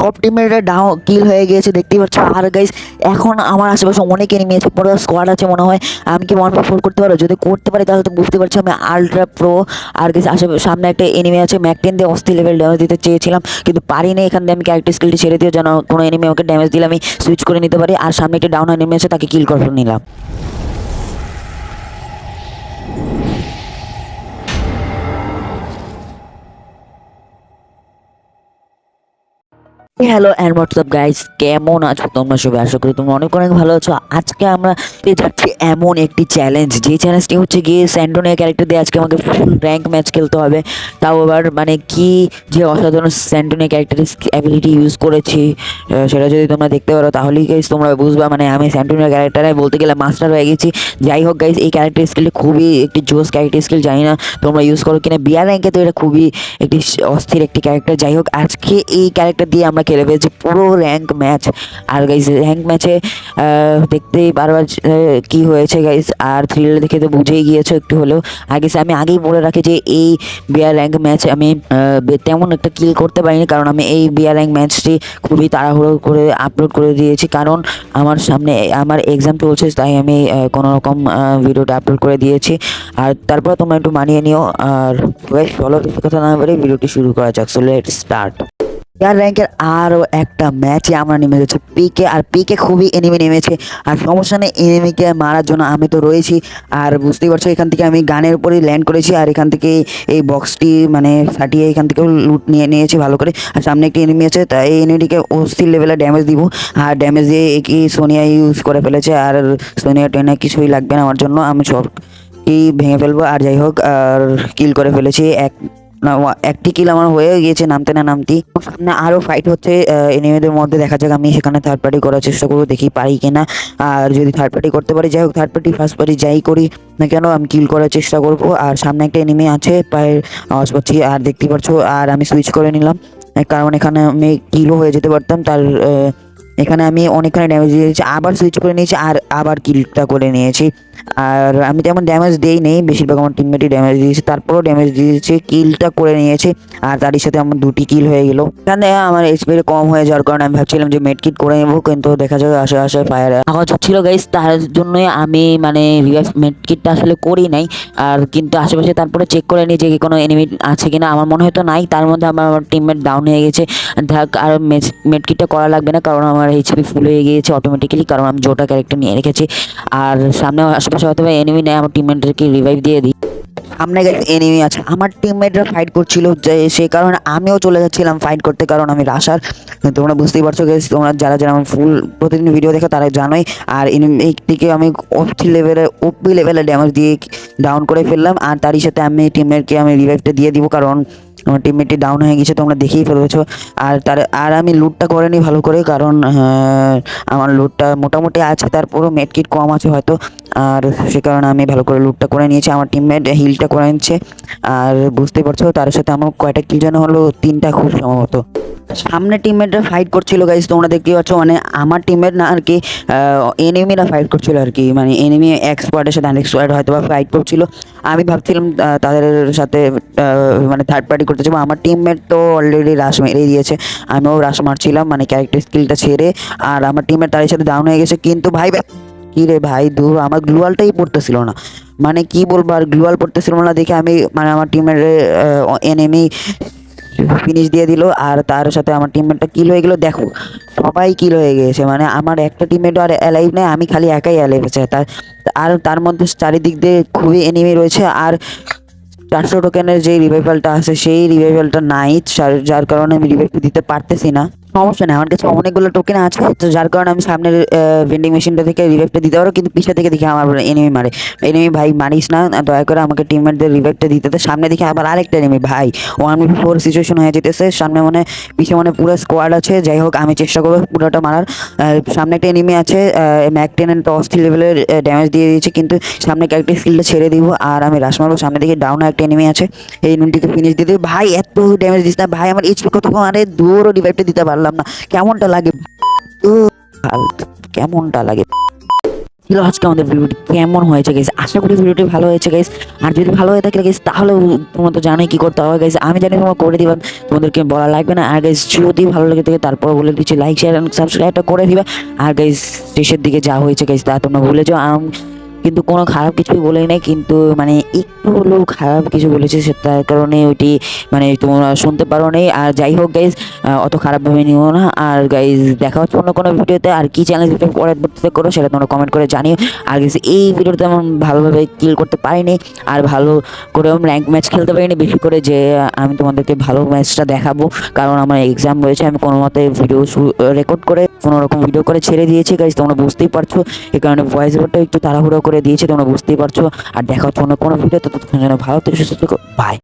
সব টিমের ডাউ কিল হয়ে গিয়েছে, দেখতেই পাচ্ছ। আর গাইস এখন আমার আশেপাশে অনেক এনিমি আছে, পুরো স্কোয়াড আছে মনে হয়। আমি কি ওয়ান ফোর করতে পারো যদি করতে পারি, তাহলে তো বুঝতে পারছি, আমি আলট্রা প্রো আর গাইস আশেপাশে সামনে একটা এনিমি আছে ম্যাকটেন দিয়ে অস্থির লেভেল ড্যামেজ দিতে চেয়েছিলাম, কিন্তু পারিনি। এখান দিয়ে আমি ক্যারেক্টার স্কিলটি ছেড়ে দিয়ে যেন কোনো এনিমি আমাকে ড্যামেজ দিলে আমি সুইচ করে নিতে পারি। আর সামনে একটা ডাউন এনিমি আছে, তাকে কিল করে নিলাম। হ্যালো অ্যান্ড হোয়াটসঅ্যাপ গাইস কেমন আছো তোমরা সবাই? আশা করি তোমরা অনেক অনেক ভালো আছো। আজকে আমরা যাচ্ছি এমন একটি চ্যালেঞ্জ যে চ্যালেঞ্জটি হচ্ছে গিয়ে স্যান্ডোনিয়া ক্যারেক্টার দিয়ে আজকে আমাকে ফুল র্যাঙ্ক ম্যাচ খেলতে হবে। তাও আবার মানে কি যে অসাধারণ স্যান্ডোনিয়া ক্যারেক্টারের অ্যাবিলিটি ইউজ করেছি সেটা যদি তোমরা দেখতে পারো, তাহলেই গাইস তোমরা বুঝবা। মানে আমি স্যান্ডোনিয়া ক্যারেক্টারে বলতে গেলে মাস্টার হয়ে গেছি। যাই হোক গাইস এই ক্যারেক্টার স্কিলটি খুবই একটি জোস ক্যারেক্টার স্কিল জানি না তোমরা ইউজ করো কিনা। বিয়ার র্যাঙ্কে তো এটা খুবই একটি অস্থির একটি ক্যারেক্টার যাই হোক, আজকে এই ক্যারেক্টার দিয়ে আমরা খেলে ফেলছি পুরো র্যাঙ্ক ম্যাচ আর গাইস র্যাঙ্ক ম্যাচে দেখতেই বারবার কি হয়েছে গাইস আর থ্রিলার দেখে তো বুঝেই গিয়েছো একটু হলেও। আগে আমি আগেই বলে রাখি যে এই বিয়ার র্যাঙ্ক ম্যাচ আমি তেমন একটা কিল করতে পারিনি। কারণ আমি এই বিয়ার র্যাঙ্ক ম্যাচটি খুবই তাড়াহুড়ো করে আপলোড করে দিয়েছি। কারণ আমার সামনে, আমার এক্সাম চলছে, তাই আমি কোনো রকম ভিডিওটা আপলোড করে দিয়েছি। আর তারপর তোমরা একটু মানিয়ে নিও। আর চলো কথা না বলে ভিডিওটি শুরু করা যাক। সো লেট স্টার্ট এয়ার র্যাঙ্কের আরও একটা ম্যাচে আমরা নেমে যাচ্ছি পিকে আর পিকে খুবই এনিমি নেমেছে। আর সমস্যা নেই এনিমিকে মারার জন্য আমি তো রয়েছি। আর বুঝতেই পারছ, এখান থেকে আমি গানের উপরেই ল্যান্ড করেছি। আর এখান থেকে এই বক্সটি মানে ফাটিয়ে এখান থেকেও লুট নিয়ে নিয়েছি ভালো করে। আর সামনে একটি এনিমি আছে তাই এই এনিমিটিকে অস্থির লেভেলে ড্যামেজ দিব। আর ড্যামেজ দিয়ে কি সোনিয়া ইউজ করে ফেলেছে। আর সোনিয়া টেনে কিছুই লাগবে না আমার জন্য। আমি সব ভেঙে ফেলব। আর যাই হোক, আর কিল করে ফেলেছি এক একটি কিল আমার হয়ে গিয়েছে, নামতে না নামতি সামনে আরও ফাইট হচ্ছে এনিমিদের মধ্যে দেখা যাক, আমি সেখানে থার্ড পার্টি করার চেষ্টা করব, দেখি পারি কিনা। আর যদি থার্ড পার্টি করতে পারি, যাই হোক থার্ড পার্টি ফার্স্ট পার্টি যাই করি না কেন, আমি কিল করার চেষ্টা করব। আর সামনে একটা এনিমি আছে, পায়ের আওয়াজ পাচ্ছি, আর দেখতে পাচ্ছ, আর আমি সুইচ করে নিলাম। কারণ এখানে আমি কিলও হয়ে যেতে পারতাম, তার এখানে আমি অনেকখানি ড্যামেজ দিয়েছি। আবার সুইচ করে নিয়েছি আর আবার কিলটা করে নিয়েছি। আর আমি তেমন ড্যামেজ দেই নেই, বেশিরভাগ আমার টিমমেটই ড্যামেজ দিয়েছে, তারপরেও ড্যামেজ দিয়েছে কিলটা করে নিয়েছে, আর তারই সাথে আমার দুটি কিল হয়ে গেল। এখানে আমার এইচপি কম হয়ে যাওয়ার কারণে আমি ভাবছিলাম যে মেড কিট করে নেব, কিন্তু দেখা যায় আশে আশে ফায়ার আওয়াজ হচ্ছিল গাইস তার জন্যই আমি মানে মেড কিটটা আসলে করি নাই। আর কিন্তু আশেপাশে তারপরে চেক করে নিই যে কোনো এনিমি আছে কিনা, আমার মনে হয় তো নাই। তার মধ্যে আমার আমার টিমমেট ডাউন হয়ে গেছে। আর মেড কিটটা করা লাগবে না, কারণ আমার এইচপি ফুল হয়ে গিয়েছে অটোমেটিক্যালি কারণ আমি জোটা ক্যারেক্টার নিয়ে রেখেছি। আর সামনে আশেপাশে হয়তো এনিমি নেয় আমার টিমমেটদেরকে রিভাইভ দিয়ে দিই। সামনে গেছে এনিমি আছে। আমার টিমমেটরা ফাইট করছিল যে সেই কারণে আমিও চলে যাচ্ছিলাম ফাইট করতে কারণ আমি রাশার। তোমরা বুঝতেই পারছ guys, তোমরা যারা যারা আমার ফুল প্রতিদিন ভিডিও দেখো তারা জানোই। আর এনিমিটিকে আমি ওপি লেভেলে ওপি লেভেলে ড্যামেজ দিয়ে ডাউন করে ফেললাম। আর তারই সাথে আমি টিমমেটকে আমি রিভাইভটা দিয়ে দিব কারণ আমার টিমমেটটি ডাউন হয়ে গেছে, তোমরা দেখেই ফেলেছো। আর তার, আর আমি লুটটা করে নিই ভালো করে, কারণ আমার লুটটা মোটামুটি আছে তারপরও মেডকিট কম আছে হয়তো। আর সে কারণে আমি ভালো করে লুটটা করে নিয়েছি, আমার টিমমেট হিলটা করে নিচ্ছে। আর বুঝতেই পারছ, তার সাথে আমার কয়টা কিল যেন হলো, তিনটা খুব সম্ভবত। সামনে টিমমেটরা ফাইট করছিল গাইজ তোমরা দেখতে পাচ্ছ মানে আমার টিমমেট না আর কি এনিমিরা ফাইট করছিল আর কি মানে এনিমি এক্সপার্টের সাথে আনএক্সপার্ট হয়তো বা ফাইট করছিল। আমি ভাবছিলাম তাদের সাথে মানে থার্ড পার্টি করতে যাব আমার টিমমেট তো অলরেডি রাশ মেরেই দিয়েছে। আমিও রাশ মারছিলাম মানে ক্যারেক্টার স্কিলটা ছেড়ে। আর আমার টিমমেট তাদের সাথে ডাউন হয়ে গেছে। কিন্তু ভাই কি রে ভাই দূর আমার গ্লুয়ালটাই পড়তেছিল না। মানে কি বলব, আর গ্লুয়াল পড়তেছিল না দেখে আমি মানে আমার টিমের এনিমি ফিনিশ দিয়ে দিল। আর তার সাথে আমার টিমমেটটা কিল হয়ে গেলো। দেখো, সবাই কিল হয়ে গিয়েছে। মানে আমার একটা টিমমেট আর অ্যালাইভ নেই, আমি খালি একাই অ্যালাইভ আছে। তার, আর তার মধ্যে চারিদিক দিয়ে খুবই এনিমি রয়েছে। আর চারশো টোকেনের যে রিভাইভালটা আছে, সেই রিভাইভালটা নাই, যার- কারণে আমি রিভাইভ দিতে পারতেছি না। সমস্যা নেই, আমার কাছে অনেকগুলো টোকেন আছে, তো যার কারণে আমি সামনের ভেন্ডিং মেশিনটা থেকে রিভাইভটা দিতে পারব, কিন্তু পিছনে থেকে দেখি আমার এনিমি মারে। এনিমি ভাই মারিস না দয়া করে আমাকে টিমমেটদের রিভাইভটা দিতে দে। সামনে দেখি আবার আরেকটা এনিমি ভাই ওয়ান বি ফোর সিচুয়েশন হয়ে যেতেছে, সামনে মানে পিছনে মানে পুরো স্কোয়াড আছে, যাই হোক, আমি চেষ্টা করব পুরোটা মারার। সামনে একটা এনিমি আছে ম্যাক টেন অ্যান্ড টস লেভেলের ড্যামেজ দিয়ে দিয়েছে, কিন্তু সামনে ক্যারেক্টার স্কিলটা ছেড়ে দিব, আর আমি রাশ মারবো, সামনে দিকে ডাউন একটা এনিমি আছে, এই এনিমিটিকে ফিনিশ দিয়ে দিই ভাই, এত ড্যামেজ দিস না, ভাই, আমার এইচপি কত আরে দূরও রিভাইভটা দিতে পারলাম না। কেমনটা লাগে? কেমনটা লাগে? ছিল আজকে আমাদের ভিডিওটি কেমন হয়েছে গেছে আশা করি ভিডিওটি ভালো হয়েছে গাইস আর যদি ভালো হয়ে থাকে গাইস তাহলে তোমরা তো জানোই কি করতে হবে গাইস আমি জানি তোমরা করে দিবা, তোমাদেরকে বলা লাগবে না। আর গাইস যদি ভালো লাগে থাকে, তারপর বলে দিচ্ছি লাইক শেয়ার সাবস্ক্রাইবটা করে দিবা। আর গাইস শেষের দিকে যা হয়েছে গাইস তা তোমরা ভুলে যাও। আম কিন্তু কোনো খারাপ কিছুই বলেই নাই কিন্তু মানে একটু হলেও খারাপ কিছু বলেছে সে তার কারণে ওইটি মানে তোমরা শুনতে পারো নেই আর যাই হোক গাইজ অত খারাপভাবে নিও না। আর গাইজ দেখা হচ্ছে অন্য কোনো ভিডিওতে। আর কি চ্যানেল পরবর্তীতে করো সেটা তোমরা কমেন্ট করে জানিও। আর guys, এই ভিডিওতে আমি ভালোভাবে কিল করতে পারিনি। আর ভালো করেও র্যাঙ্ক ম্যাচ খেলতে পারিনি। বেশি করে যে আমি তোমাদেরকে ভালো ম্যাচটা দেখাবো। কারণ আমার এক্সাম রয়েছে আমি কোনো মতে ভিডিও রেকর্ড করে কোনো রকম ভিডিও করে ছেড়ে দিয়েছি। গাইজ তোমরা বুঝতেই পারছ। এই কারণে ভয়েস ওভারটা একটু তাড়াহুড়ো করে দিয়েছি, তোমরা বুঝতেই পারছ। আর দেখা হচ্ছে অন্য কোনো ভিডিও তো যেন ভালো থেকে, সুস্থ থেকো বাই